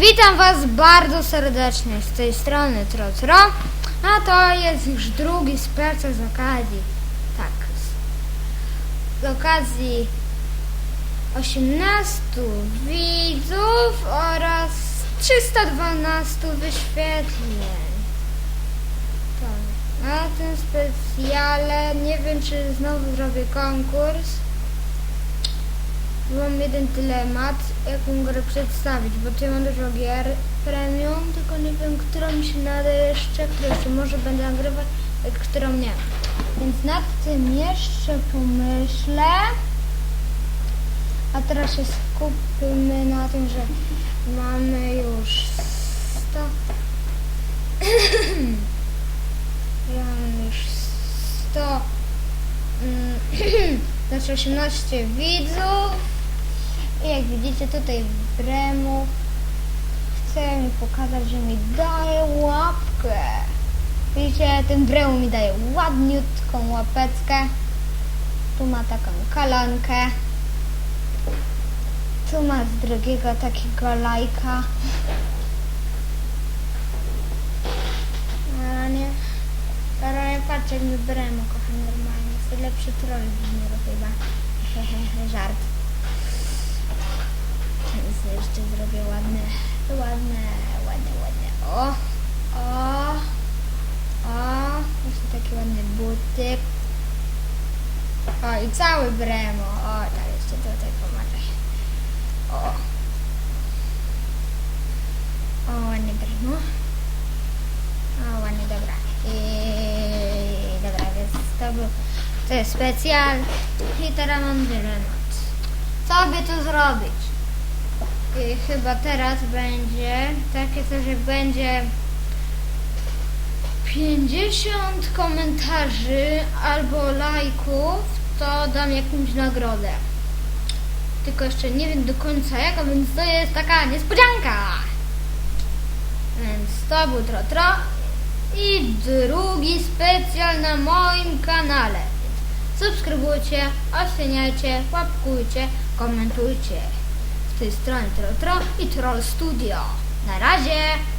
Witam Was bardzo serdecznie z tej strony Trotro, a to jest już drugi specjal z okazji, tak, z okazji 18 widzów oraz 312 wyświetleń. Tak, na tym specjale nie wiem czy znowu zrobię konkurs. Mam jeden dylemat, jaką grę przedstawić, bo tu mam dużo gier premium, tylko nie wiem, którą mi się nada jeszcze, którą jeszcze może będę nagrywać, a którą nie. Więc nad tym jeszcze pomyślę. A teraz się skupmy na tym, że mamy już 100... że mamy już 100... mm, znaczy 18 widzów. Widzicie tutaj Bremu chce mi pokazać, że mi daje łapkę. Widzicie, ten Bremu mi daje ładniutką łapeczkę. Tu ma taką kalankę. Tu ma z drugiego takiego lajka. A nie. Ale nie patrzcie, jak mi Bremu kocha normalnie. Jest lepszy troll niż chyba. Hehehe, żart. Teraz jeszcze zrobię ładne, ładne, ładne, ładne. O, o, o. Jeszcze taki ładny butyk. O, i cały bremo. O, tak, jeszcze tutaj pomagaj. O. O, ładnie bremo. O, ładnie, dobra. I dobra, więc to był, to jest specjal. I teraz mam dylemat. Co by tu zrobić? Chyba teraz będzie takie coś, że będzie 50 komentarzy albo lajków, to dam jakąś nagrodę. Tylko jeszcze nie wiem do końca jaka, więc to jest taka niespodzianka. Więc to był Trotro i drugi specjal na moim kanale. Subskrybujcie, oceniajcie, łapkujcie, komentujcie. Tej strony Trotro i Troll Studio. Na razie!